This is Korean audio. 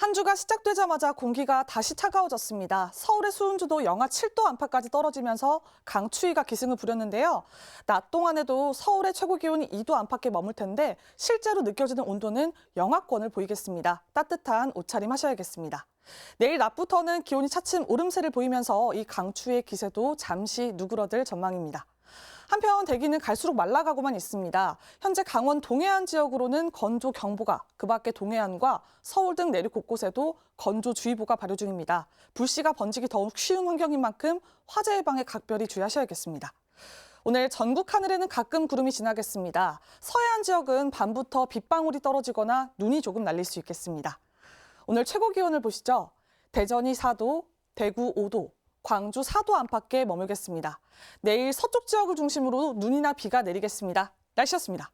한 주가 시작되자마자 공기가 다시 차가워졌습니다. 서울의 수온주도 영하 7도 안팎까지 떨어지면서 강추위가 기승을 부렸는데요. 낮 동안에도 서울의 최고 기온이 2도 안팎에 머물 텐데 실제로 느껴지는 온도는 영하권을 보이겠습니다. 따뜻한 옷차림 하셔야겠습니다. 내일 낮부터는 기온이 차츰 오름세를 보이면서 이 강추위의 기세도 잠시 누그러들 전망입니다. 한편 대기는 갈수록 말라가고만 있습니다. 현재 강원 동해안 지역으로는 건조 경보가, 그 밖에 동해안과 서울 등 내륙 곳곳에도 건조주의보가 발효 중입니다. 불씨가 번지기 더욱 쉬운 환경인 만큼 화재 예방에 각별히 주의하셔야겠습니다. 오늘 전국 하늘에는 가끔 구름이 지나겠습니다. 서해안 지역은 밤부터 빗방울이 떨어지거나 눈이 조금 날릴 수 있겠습니다. 오늘 최고 기온을 보시죠. 대전이 4도, 대구 5도, 광주 4도 안팎에 머물겠습니다. 내일 서쪽 지역을 중심으로 눈이나 비가 내리겠습니다. 날씨였습니다.